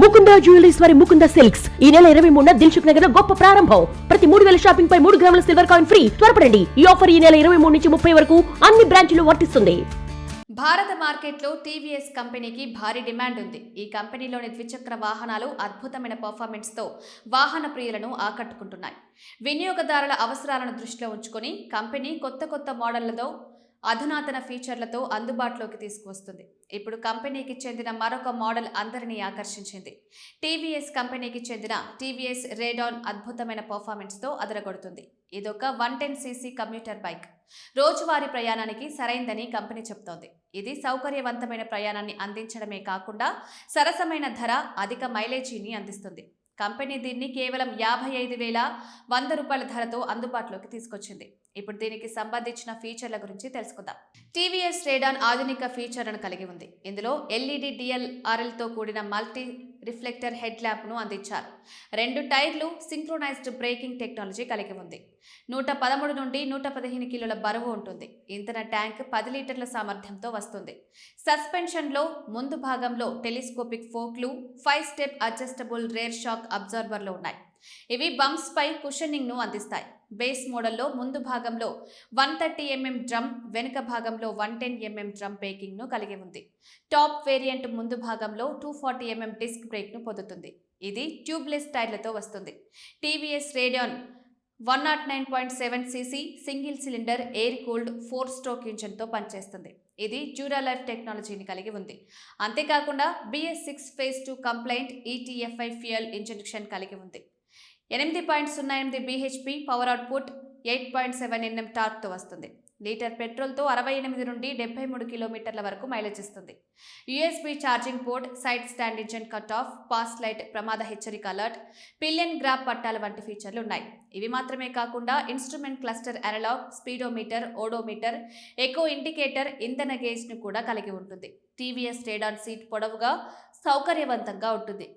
Mukunda jewelleries వారి Mukunda silks. ఈ నెల ఇరవై మూడున దిల్సుఖ్ నగర్లో గొప్ప ప్రారంభం. ప్రతి మూడు వేల షాపింగ్ పై మూడు గ్రాముల సిల్వర్ కాయిన్ ఫ్రీ. త్వరపడండి. ఈ ఆఫర్ ఈ నెల ఇరవై మూడు నుంచి ముప్పై వరకు అన్ని బ్రాంచ్లు వర్తిస్తుంది. భారత మార్కెట్లో టీవీఎస్ కంపెనీకి భారీ డిమాండ్ ఉంది. ఈ కంపెనీలోని ద్విచక్ర వాహనాలు అద్భుతమైన పర్ఫార్మెన్స్తో వాహన ప్రియులను ఆకట్టుకుంటున్నాయి. వినియోగదారుల అవసరాలను దృష్టిలో ఉంచుకొని కంపెనీ కొత్త కొత్త మోడళ్ళతో అధునాతన ఫీచర్లతో అందుబాటులోకి తీసుకువస్తుంది. ఇప్పుడు కంపెనీకి చెందిన మరొక మోడల్ అందరినీ ఆకర్షించింది. టీవీఎస్ కంపెనీకి చెందిన టీవీఎస్ రేడాన్ అద్భుతమైన పర్ఫార్మెన్స్తో అదరగొడుతుంది. ఇదొక one ten CC commuter bike. రోజువారీ ప్రయాణానికి సరైందని కంపెనీ చెప్తోంది. ఇది సౌకర్యవంతమైన ప్రయాణాన్ని అందించడమే కాకుండా సరసమైన ధర అధిక మైలేజీని అందిస్తుంది. కంపెనీ దీన్ని కేవలం యాభై ఐదు వేల వంద రూపాయల ధరతో అందుబాటులోకి తీసుకొచ్చింది. ఇప్పుడు దీనికి సంబంధించిన ఫీచర్ల గురించి తెలుసుకుందాం. టీవీఎస్ రేడాన్ ఆధునిక ఫీచర్లను కలిగి ఉంది. ఇందులో ఎల్ఈడి డిఎల్ఆర్ఎల్తో కూడిన మల్టీ రిఫ్లెక్టర్ హెడ్ ల్యాంప్ను అందించారు. రెండు టైర్లు సింక్రోనైజ్డ్ బ్రేకింగ్ టెక్నాలజీ కలిగి ఉంది. నూట పదమూడు నుండి నూట పదిహేను కిలోల బరువు ఉంటుంది. ఇంధన ట్యాంక్ పది లీటర్ల సామర్థ్యంతో వస్తుంది. సస్పెన్షన్లో ముందు భాగంలో telescopic ఫోక్లు five step adjustable rear shock అబ్జర్వర్లు ఉన్నాయి. ఇవి బంప్స్ పై కుషనింగ్ను అందిస్తాయి. బేస్ మోడల్లో ముందు భాగంలో వన్ థర్టీ ఎంఎం డ్రమ్ వెనుక భాగంలో వన్ టెన్ ఎంఎం డ్రమ్ బ్రేకింగ్ను కలిగి ఉంది. టాప్ వేరియంట్ ముందు భాగంలో టూ ఫార్టీ ఎంఎం డిస్క్ బ్రేక్ను పొందుతుంది. ఇది ట్యూబ్లెస్ టైర్లతో వస్తుంది. TVS Radeon one nought nine point seven CC single cylinder air cooled four stroke ఇంజన్తో పనిచేస్తుంది. ఇది డ్యూరాలైఫ్ టెక్నాలజీని కలిగి ఉంది. అంతేకాకుండా BS six phase two compliant ETFI fuel injection కలిగి ఉంది. ఎనిమిది పాయింట్ సున్నా ఎనిమిది BHP power output eight point seven NM టార్క్తో వస్తుంది. లీటర్ పెట్రోల్తో అరవై ఎనిమిది నుండి డెబ్బై మూడు కిలోమీటర్ల వరకు మైలేజ్ ఇస్తుంది. USB charging port side stand engine cut off pass light ప్రమాద హెచ్చరిక అలర్ట్ పిలియన్ గ్రాప్ పట్టాల వంటి ఫీచర్లు ఉన్నాయి. ఇవి మాత్రమే కాకుండా instrument cluster analogue speedometer odometer eco indicator ఇంధన గేజ్ను కూడా కలిగి ఉంటుంది. టీవీఎస్ రేడాన్ సీట్ పొడవుగా సౌకర్యవంతంగా ఉంటుంది.